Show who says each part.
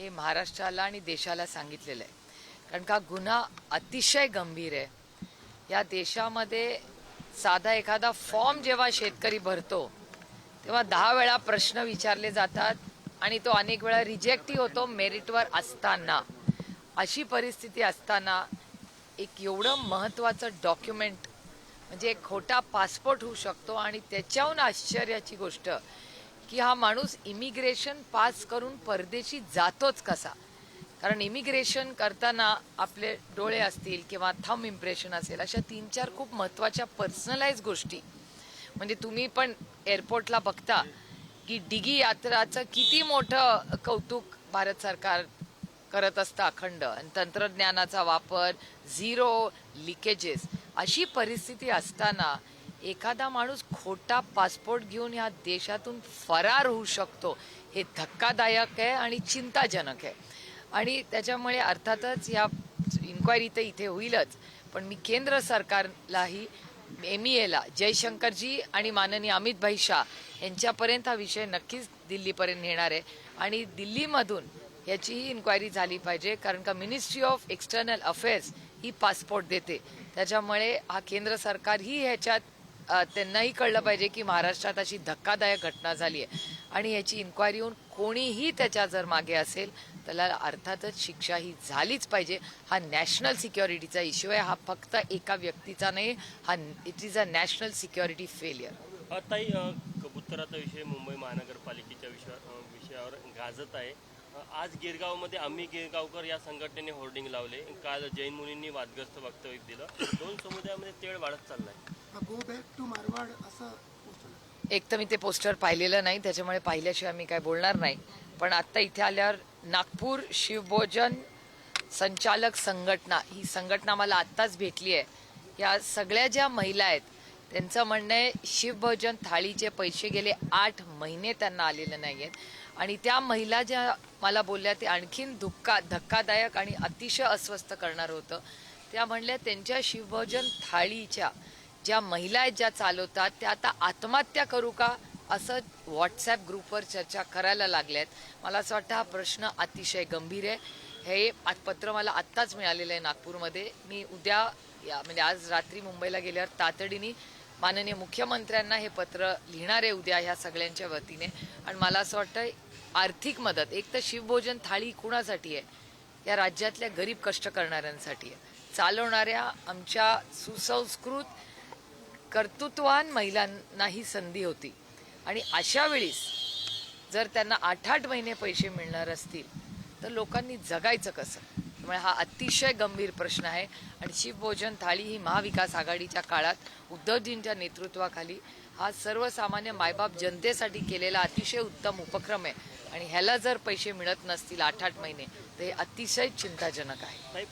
Speaker 1: हे महाराष्ट्राला आणि देशाला सांगितलेलं आहे. कारण का गुन्हा अतिशय गंभीर आहे. या देशामध्ये साधा एखादा फॉर्म जेव्हा शेतकरी भरतो तेव्हा दहा वेळा प्रश्न विचारले जातात आणि तो अनेक वेळा रिजेक्टही होतो मेरिटवर असताना. अशी परिस्थिती असताना एक एवढं महत्त्वाचं डॉक्युमेंट म्हणजे एक खोटा पासपोर्ट होऊ शकतो आणि त्याच्याहून आश्चर्याची गोष्ट की हा माणूस इमिग्रेशन पास करून परदेशी जातोच कसा? कारण इमिग्रेशन करताना आपले डोळे असतील किंवा थम इम्प्रेशन असेल अशा तीन चार खूप महत्त्वाच्या पर्सनलाइज गोष्टी. म्हणजे तुम्ही पण एअरपोर्टला बघता की डिगी यात्राचं किती मोठं कौतुक भारत सरकार करत असतं अखंड. आणि तंत्रज्ञानाचा वापर झिरो लिकेजेस अशी परिस्थिती असताना एखादा माणूस खोटा पासपोर्ट घेऊन या देशातून फरार होऊ शकतो हे धक्कादायक आहे आणि चिंताजनक आहे. आणि त्याच्यामुळे अर्थातच या इन्क्वायरी तर इथे होईलच. पण मी केंद्र सरकारलाही एम ई एला जयशंकरजी आणि माननीय अमित भाई शाह यांच्यापर्यंत हा विषय नक्कीच दिल्लीपर्यंत नेणार आहे. आणि दिल्लीमधून याचीही इन्क्वायरी झाली पाहिजे कारण का मिनिस्ट्री ऑफ एक्सटर्नल अफेअर्स ही पासपोर्ट देते. त्याच्यामुळे हा केंद्र सरकार ही ह्याच्यात त्यांनाही कळलं पाहिजे की महाराष्ट्रात अशी धक्कादायक घटना झाली आहे. आणि याची इन्क्वायरी होऊन कोणीही त्याच्या जर मागे असेल त्याला अर्थातच शिक्षा ही झालीच पाहिजे. हा नॅशनल सिक्युरिटीचा इश्यू आहे. हा फक्त एका व्यक्तीचा नाही हा it is a national security failure
Speaker 2: ताई कबुतराचा विषय मुंबई महानगरपालिकेच्या विषयावर विषयावर गाजत आहे. आज गिरगावमध्ये आम्ही गिरगावकर या संघटनेने होर्डिंग लावले. काल जैन मुनींनी वादग्रस्त वक्तव्य दिलं. दोन समुदायामध्ये तेळ वाढत चाललाय.
Speaker 3: गो बॅक टू मारवाड असं
Speaker 1: एक तर मी ते पोस्टर पाहिलेलं नाही त्याच्यामुळे पाहिल्याशिवाय मी काय बोलणार नाही. पण आत्ता इथे आल्यावर नागपूर शिवभोजन संचालक संघटना ही संघटना मला आत्ताच भेटली आहे. या सगळ्या ज्या महिला आहेत त्यांचं म्हणणं आहे शिवभोजन थाळीचे पैसे गेले आठ महिने त्यांना आलेले नाही आहेत आणि त्या महिला ज्या मला बोलल्या ते आणखीन धुक्का धक्कादायक आणि अतिशय अस्वस्थ करणार होतं. त्या म्हणल्या त्यांच्या शिवभोजन थाळीच्या ज्या महिला आहेत ज्या चालवतात त्या आता आत्महत्या करू का? असं व्हॉट्सॲप ग्रुपवर चर्चा करायला लागल्यात. मला असं वाटतं हा प्रश्न अतिशय गंभीर आहे. हे पत्र मला आत्ताच मिळालेलं आहे नागपूरमध्ये. मी उद्या या म्हणजे आज रात्री मुंबईला गेल्यावर तातडीने माननीय मुख्यमंत्र्यांना हे पत्र लिहिणार आहे उद्या ह्या सगळ्यांच्या वतीने. आणि मला असं वाटतं आर्थिक मदत एक तर शिवभोजन थाळी कुणासाठी आहे? या राज्यातल्या गरीब कष्ट करणाऱ्यांसाठी आहे. चालवणाऱ्या आमच्या सुसंस्कृत कर्तृत्वान महिलांना ही संधी होती. आणि अशा वेळीस जर त्यांना आठ आठ महिने पैसे मिळणार असतील तर लोकांनी जगायचं कसं? त्यामुळे हा अतिशय गंभीर प्रश्न आहे. आणि शिवभोजन थाळी ही महाविकास आघाडीच्या काळात उद्धवजींच्या नेतृत्वाखाली हा सर्वसामान्य मायबाप जनतेसाठी केलेला अतिशय उत्तम उपक्रम आहे. आणि ह्याला जर पैसे मिळत नसतील आठ आठ महिने तर हे अतिशय चिंताजनक आहे.